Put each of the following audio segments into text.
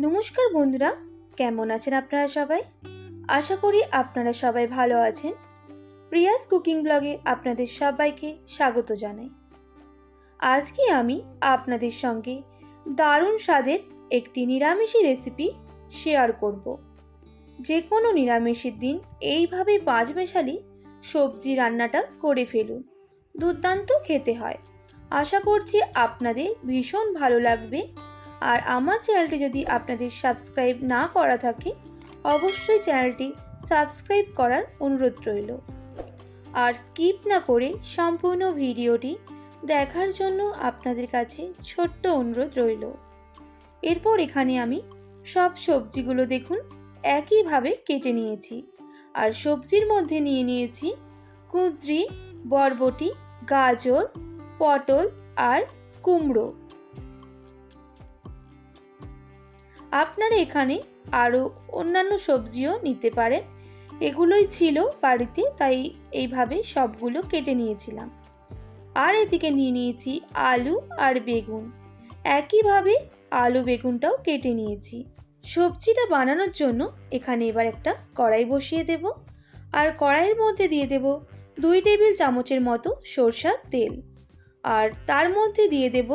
নমস্কার বন্ধুরা, কেমন আছেন আপনারা সবাই? আশা করি আপনারা সবাই ভালো আছেন। প্রিয়াস কুকিং ব্লগে আপনাদের সবাইকে স্বাগত জানাই। আজকে আমি আপনাদের সঙ্গে দারুণ স্বাদের একটি নিরামিষি রেসিপি শেয়ার করব। যে কোনো নিরামিষের দিন এইভাবে পাঁচ মেশালি সবজি রান্নাটা করে ফেলুন। দুর্দান্ত খেতে হয়। আশা করছি আপনাদের ভীষণ ভালো লাগবে। আর আমার চ্যানেলটি যদি আপনাদের সাবস্ক্রাইব না করা থাকে, অবশ্যই চ্যানেলটি সাবস্ক্রাইব করার অনুরোধ রইল। আর স্কিপ না করে সম্পূর্ণ ভিডিওটি দেখার জন্য আপনাদের কাছে ছোট্ট অনুরোধ রইল। এরপর এখানে আমি সব সবজিগুলো দেখুন, একইভাবে কেটে নিয়েছি। আর সবজির মধ্যে নিয়ে নিয়েছি কুঁদরি, বরবটি, গাজর, পটল আর কুমড়ো। আপনারা এখানে আরও অন্যান্য সবজিও নিতে পারেন। এগুলোই ছিল বাড়িতে, তাই এইভাবে সবগুলো কেটে নিয়েছিলাম। আর এদিকে নিয়ে নিয়েছি আলু আর বেগুন। একইভাবে আলু বেগুনটাও কেটে নিয়েছি। সবজিটা বানানোর জন্য এখানে এবার একটা কড়াই বসিয়ে দেব। আর কড়াইয়ের মধ্যে দিয়ে দেব দুই টেবিল চামচের মতো সরষার তেল। আর তার মধ্যে দিয়ে দেব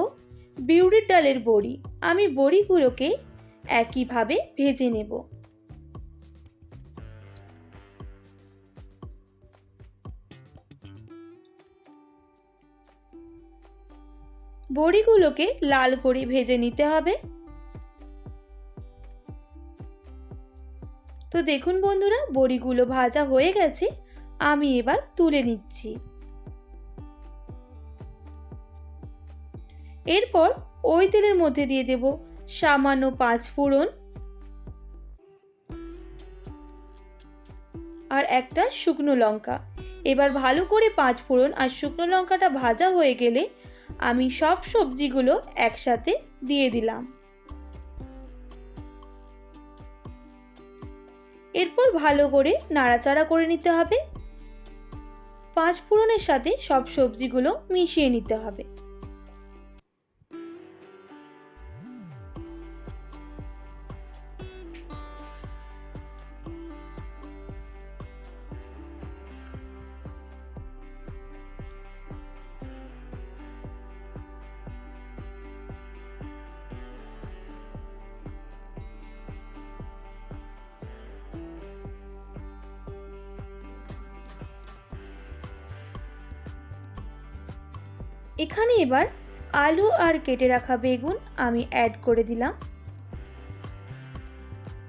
বিউরির ডালের বড়ি। আমি বড়িগুলোকে একইভাবে ভেজে নেব। বড়িগুলোকে লাল করে ভেজে নিতে হবে। তো দেখুন বন্ধুরা, বড়িগুলো ভাজা হয়ে গেছে, আমি এবার তুলে নিচ্ছি। এরপর ওই তেলের মধ্যে দিয়ে দেব সামান্য পাঁচ ফোড়ন আর একটা শুকনো লঙ্কা। এবার ভালো করে পাঁচ ফোড়ন আর শুকনো লঙ্কাটা ভাজা হয়ে গেলে আমি সব সবজিগুলো একসাথে দিয়ে দিলাম। এরপর ভালো করে নাড়াচাড়া করে নিতে হবে। পাঁচ ফোড়নের সাথে সব সবজিগুলো মিশিয়ে নিতে হবে। এখানে এবার আলু আর কেটে রাখা বেগুন আমি অ্যাড করে দিলাম।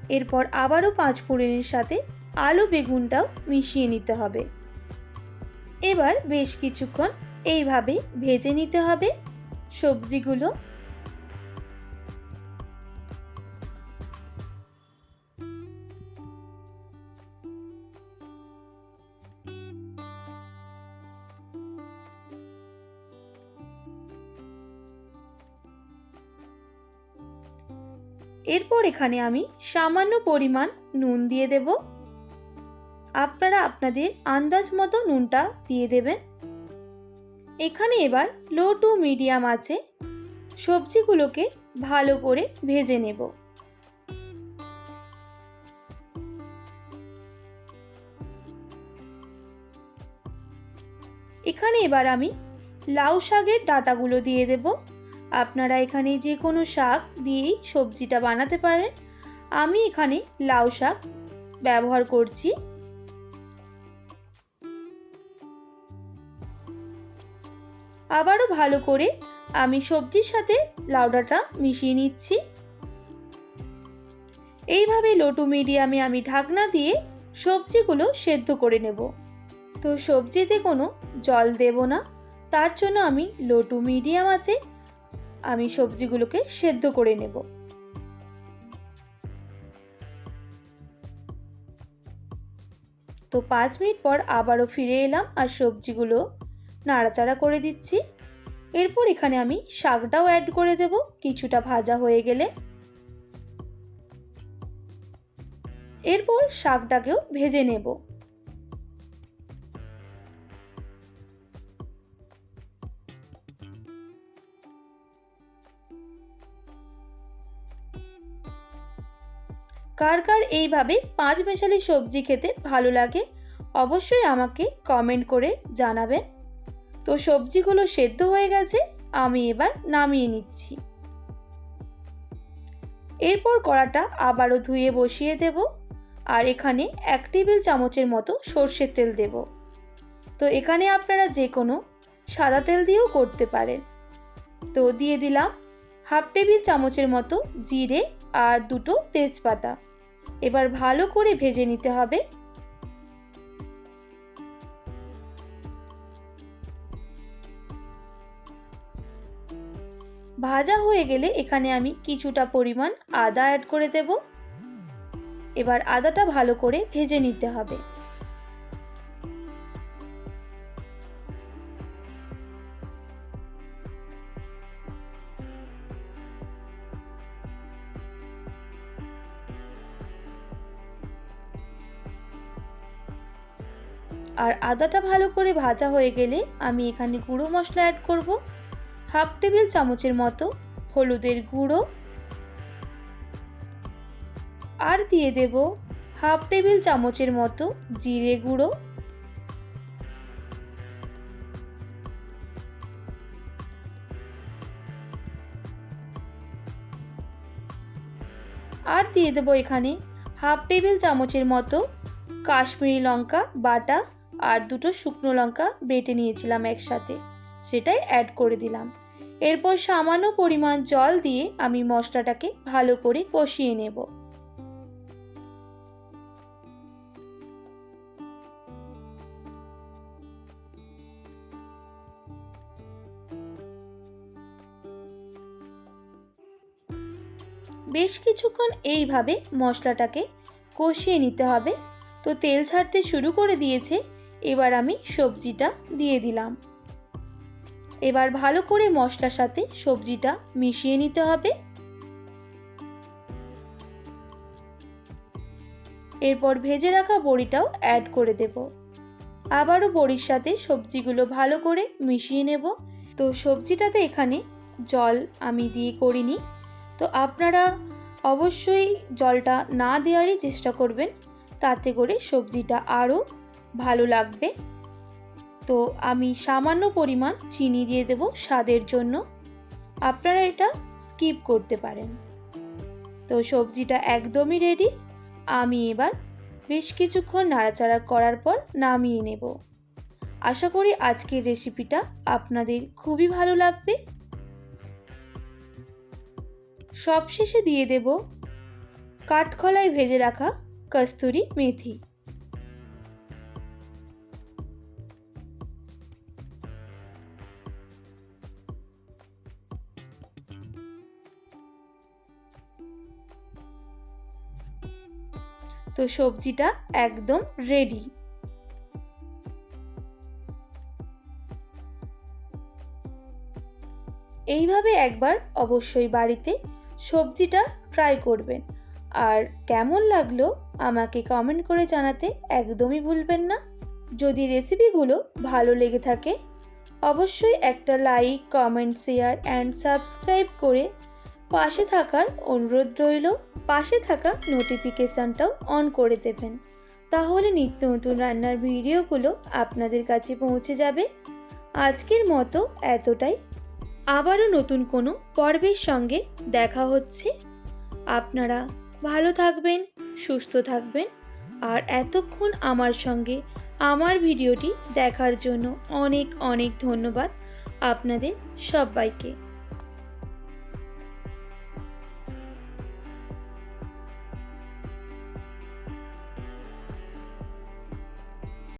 এরপর আবারও পাঁচ ফোড়নের সাথে আলু বেগুনটাও মিশিয়ে নিতে হবে। এবার বেশ কিছুক্ষণ এইভাবে ভেজে নিতে হবে। সবজিগুলো এরপর এখানে আমি সামান্য পরিমাণ নুন দিয়ে দেব। আপনারা আপনাদের আন্দাজ মতো নুনটা দিয়ে দেবেন। এখানে এবার লো টু মিডিয়াম আছে, সবজিগুলোকে ভালো করে ভেজে নেব। এখানে এবার আমি লাউ শাকের ডাটাগুলো দিয়ে দেবো। আপনারা এখানে যে কোনো শাক দিয়েই সবজিটা বানাতে পারেন। আমি এখানে লাউ শাক ব্যবহার করছি। আবারও ভালো করে আমি সবজির সাথে লাউডাটা মিশিয়ে নিচ্ছি। এইভাবে লোটু মিডিয়ামে আমি ঢাকনা দিয়ে সবজিগুলো সেদ্ধ করে নেব। তো সবজিতে কোনো জল দেব না। তার জন্য আমি লোটু মিডিয়াম আছে আমি সবজিগুলোকে সেদ্ধ করে নেব। তো পাঁচ মিনিট পর আবারও ফিরে এলাম আর সবজিগুলো নাড়াচাড়া করে দিচ্ছি। এরপর এখানে আমি শাকটাও অ্যাড করে দেব, কিছুটা ভাজা হয়ে গেলে। এরপর শাকটাকেও ভেজে নেব। কার কার এইভাবে পাঁচ মেশালি সবজি খেতে ভালো লাগে, অবশ্যই আমাকে কমেন্ট করে জানাবেন। তো সবজিগুলো সেদ্ধ হয়ে গেছে, আমি এবার নামিয়ে নিচ্ছি। এরপর কড়াটা আবারও ধুয়ে বসিয়ে দেব, আর এখানে এক টেবিল চামচের মতো সর্ষের তেল দেব। তো এখানে আপনারা যে কোনো সাদা তেল দিয়েও করতে পারেন। তো দিয়ে দিলাম হাফ টেবিল চামচের মতো জিরে আর দুটো তেজপাতা। এবার ভালো করে ভেজে নিতে হবে। ভাজা হয়ে গেলে এখানে আমি কিছুটা পরিমাণ আদা অ্যাড করে দেব। এবার আদাটা ভালো করে ভেজে নিতে হবে। আর আদাটা ভালো করে ভাজা হয়ে গেলে আমি এখানে গুঁড়ো মশলা অ্যাড করব। হাফ টেবিল চামচের মতো হলুদের গুঁড়ো। আর দিয়ে দেব হাফ টেবিল চামচের মতো জিরে গুঁড়ো। আর দিয়ে দেবো এখানে হাফ টেবিল চামচের মতো কাশ্মীরি লঙ্কা বাটা আর দুটো শুকনো লঙ্কা বেটে নিয়েছিলাম একসাথে। সেটাই অ্যাড করে দিলাম। এরপর সামান্য পরিমাণ জল দিয়ে আমি মশলাটাকে ভালো করে কষিয়ে নেব। বেশ কিছুক্ষণ এইভাবে মশলাটাকে কষিয়ে নিতে হবে। তো তেল ছাড়তে শুরু করে দিয়েছে এবার আমি সবজিটা দিয়ে দিলাম। এবার ভালো করে মশলার সাথে সবজিটা মিশিয়ে নিতে হবে। এরপর ভেজে রাখা বড়িটাও অ্যাড করে দেব। আবারও বড়ির সাথে সবজিগুলো ভালো করে মিশিয়ে নেব। তো সবজিটাতে এখানে জল আমি দিয়ে করিনি। তো আপনারা অবশ্যই জলটা না দেওয়ারই চেষ্টা করবেন। তাতে করে সবজিটা আরও ভালো লাগবে। তো আমি সামান্য পরিমাণ চিনি দিয়ে দেব স্বাদের জন্য। আপনারা এটা স্কিপ করতে পারেন। তো সবজিটা একদমই রেডি আমি এবার বেশ কিছুক্ষণ নাড়াচাড়া করার পর নামিয়ে নেব। আশা করি আজকের রেসিপিটা আপনাদের খুবই ভালো লাগবে। সবশেষে দিয়ে দেব কাঠখলায় ভেজে রাখা কস্তুরি মেথি। তো সবজিটা একদম রেডি এইভাবে একবার অবশ্যই বাড়িতে সবজিটা ট্রাই করবেন। আর কেমন লাগল আমাকে কমেন্ট করে জানাতে একদমই ভুলবেন না। যদি রেসিপিগুলো ভালো লেগে থাকে, অবশ্যই একটা like comment share and subscribe করে পাশে থাকার অনুরোধ রইল। পাশে থাকা নোটিফিকেশানটাও অন করে দেবেন। তাহলে নিত্য নতুন রান্নার ভিডিওগুলো আপনাদের কাছে পৌঁছে যাবে। আজকের মতো এতটাই। আবারও নতুন কোনো পর্বের সঙ্গে দেখা হচ্ছে। আপনারা ভালো থাকবেন, সুস্থ থাকবেন। আর এতক্ষণ আমার সঙ্গে আমার ভিডিওটি দেখার জন্য অনেক অনেক ধন্যবাদ আপনাদের সবাইকে।